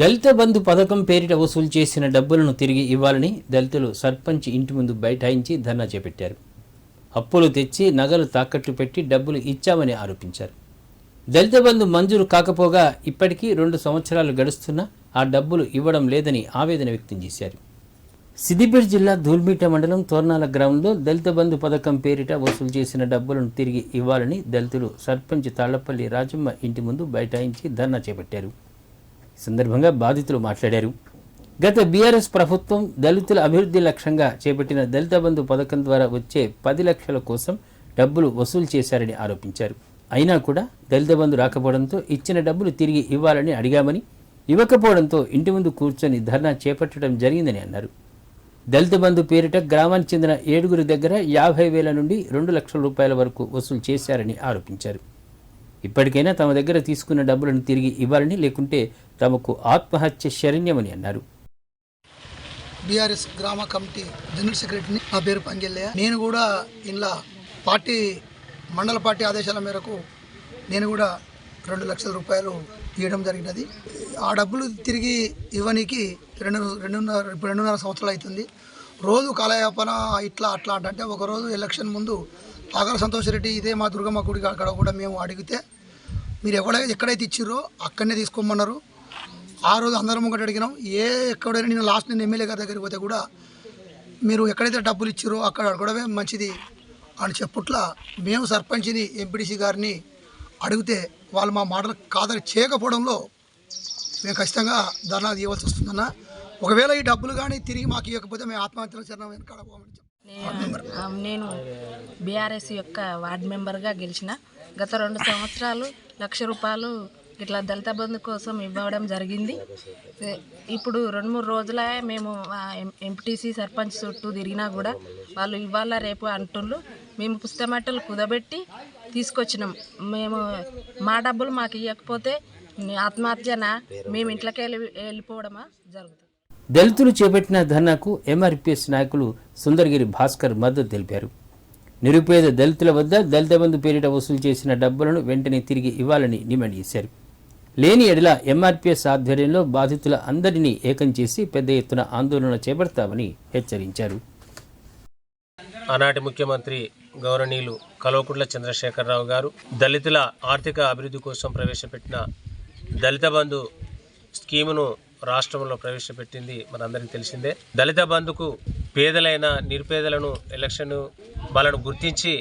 దళిత బంధు పథకం పేరిట వసూలు చేసిన డబ్బులను తిరిగి ఇవ్వాలని దళితులు సర్పంచ్ ఇంటి ముందు బైఠాయించి ధర్నా చేపట్టారు. అప్పులు తెచ్చి నగలు తాకట్టు పెట్టి డబ్బులు ఇచ్చామని ఆరోపించారు. దళిత బంధు మంజూరు కాకపోగా ఇప్పటికీ రెండు సంవత్సరాలు గడుస్తున్నా ఆ డబ్బులు ఇవ్వడం లేదని ఆవేదన వ్యక్తం చేశారు. సిద్దిపేట జిల్లా ధూల్మీట మండలం తోర్నాల గ్రామంలో దళిత బంధు పథకం పేరిట వసూలు చేసిన డబ్బులను తిరిగి ఇవ్వాలని దళితులు సర్పంచ్ తాళ్ళపల్లి రాజమ్మ ఇంటి ముందు బైఠాయించి ధర్నా చేపట్టారు. ఈ సందర్భంగా బాధితులు మాట్లాడారు. గత బీఆర్ఎస్ ప్రభుత్వం దళితుల అభివృద్ధి లక్ష్యంగా చేపట్టిన దళిత బంధు పథకం ద్వారా వచ్చే పది లక్షల కోసం డబ్బులు వసూలు చేశారని ఆరోపించారు. అయినా కూడా దళిత బంధు రాకపోవడంతో ఇచ్చిన డబ్బులు తిరిగి ఇవ్వాలని అడిగామని ఇవ్వకపోవడంతో ఇంటి ముందు కూర్చొని ధర్నా చేపట్టడం జరిగిందని అన్నారు. దళిత బంధు పేరిట గ్రామానికి చెందిన ఏడుగురు దగ్గర యాభై వేల నుండి రెండు లక్షల రూపాయల వరకు వసూలు చేశారని ఆరోపించారు. ఇప్పటికైనా తమ దగ్గర తీసుకున్న డబ్బులను తిరిగి ఇవ్వాలని లేకుంటే తమకు ఆత్మహత్య శరణ్యమని అన్నారు. బీఆర్ఎస్ గ్రామ కమిటీ జనరల్ సెక్రటరీని నా పేరు పంగిల్లయ్య నేను కూడా ఇలా పార్టీ మండల పార్టీ ఆదేశాల మేరకు నేను కూడా రెండు లక్షల రూపాయలు ఇవ్వడం జరిగినది. ఆ డబ్బులు తిరిగి ఇవ్వనీకి రెండు రెండున్నర రెండున్నర సంవత్సరాలు అవుతుంది. రోజు కాలయాపన ఇట్లా అట్లా అంటే ఒకరోజు ఎలక్షన్ ముందు పాకాల సంతోష్ రెడ్డి ఇదే మా దుర్గమ్మ గుడి అక్కడ కూడా మేము అడిగితే మీరు ఎక్కడ ఎక్కడైతే ఇచ్చిర్రో అక్కడనే తీసుకోమన్నారు. ఆ రోజు అందరం ఒకటి అడిగినాం. ఏ ఎక్కడైనా నేను లాస్ట్ నేను ఎమ్మెల్యే గారి దగ్గరికి పోతే కూడా మీరు ఎక్కడైతే డబ్బులు ఇచ్చారో అక్కడ అడగడమే మంచిది అని చెప్పుట్లా మేము సర్పంచ్ని ఎంపీడీసీ గారిని అడిగితే వాళ్ళు మా మాటలు కాదని చేయకపోవడంలో మేము ఖచ్చితంగా ధర్నా తీయవలసి వస్తుందన్న. ఒకవేళ ఈ డబ్బులు కానీ తిరిగి మాకు ఇవ్వకపోతే మేము ఆత్మహత్యల చరణం వెనకాడబోమని నేను బీఆర్ఎస్ యొక్క వార్డ్ మెంబర్గా గెలిచిన. గత రెండు సంవత్సరాలు లక్ష రూపాయలు ఇట్లా దళిత బంధు కోసం ఇవ్వడం జరిగింది. ఇప్పుడు రెండు మూడు రోజుల మేము ఎంపీటీసీ సర్పంచ్ చుట్టూ తిరిగినా కూడా వాళ్ళు ఇవాళ రేపు అంటుండ్రు. మేము పుస్తమట్టలు కుదబెట్టి తీసుకొచ్చినాం. మేము మా డబ్బులు మాకు ఇవ్వకపోతే ఆత్మహత్యన? మేము ఇంట్లోకి వెళ్ళి వెళ్ళిపోవడమా? జరుగుతుంది. దళితులు చేపట్టిన ధర్నాకు ఎంఆర్పిఎస్ నాయకులు సుందరగిరి భాస్కర్ మద్దతు తెలిపారు. నిరుపేద దళితుల వద్ద దళిత బంధు పేరిట వసూలు చేసిన డబ్బులను వెంటనే తిరిగి ఇవ్వాలని డిమాండ్ చేశారు. లేని ఎడల ఎంఆర్పిఎస్ ఆధ్వర్యంలో బాధితుల అందరినీ ఏకం చేసి పెద్ద ఎత్తున ఆందోళన చేపడతామని హెచ్చరించారు. ఆనాటి ముఖ్యమంత్రి గౌరవనీయులు కల్వకుంట్ల చంద్రశేఖరరావు గారు దళితుల ఆర్థిక అభివృద్ధి కోసం ప్రవేశపెట్టిన దళిత బంధు స్కీమును రాష్ట్రంలో ప్రవేశపెట్టింది మనందరికీ తెలిసిందే. దళిత బంధుకు పేదలైన నిరుపేదలను ఎలక్షన్ వాళ్ళను గుర్తించి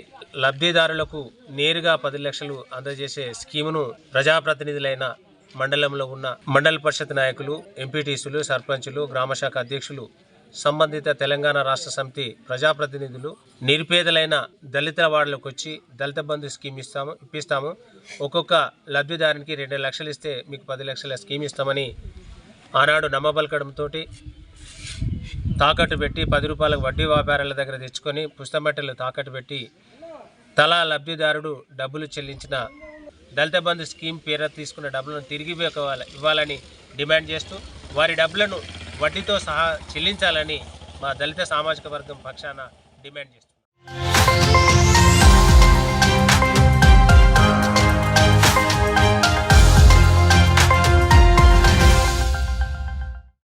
లబ్ధిదారులకు నేరుగా పది లక్షలు అందజేసే స్కీమును ప్రజాప్రతినిధులైన మండలంలో ఉన్న మండల పరిషత్ నాయకులు ఎంపీటీసీలు సర్పంచులు గ్రామశాఖ అధ్యక్షులు సంబంధిత తెలంగాణ రాష్ట్ర సమితి ప్రజాప్రతినిధులు నిరుపేదలైన దళిత వార్డులకు వచ్చి దళిత బంధు స్కీమ్ ఇస్తాము ఇప్పిస్తాము. ఒక్కొక్క లబ్ధిదారునికి రెండు లక్షలు ఇస్తే మీకు పది లక్షల స్కీమ్ ఇస్తామని ఆనాడు నమ్మబలకడంతో తాకట్టు పెట్టి పది రూపాయలకు వడ్డీ వ్యాపారాల దగ్గర తెచ్చుకొని పుస్తమట్టెలు తాకట్టు పెట్టి తలా లబ్ధిదారుడు డబ్బులు చెల్లించిన దళిత బంధు స్కీమ్ పేర తీసుకున్న డబ్బులను తిరిగి ఇవ్వాలని డిమాండ్ చేస్తూ వారి డబ్బులను వడ్డీతో సహా చెల్లించాలని మా దళిత సామాజిక వర్గం పక్షాన డిమాండ్ చేస్తున్నాం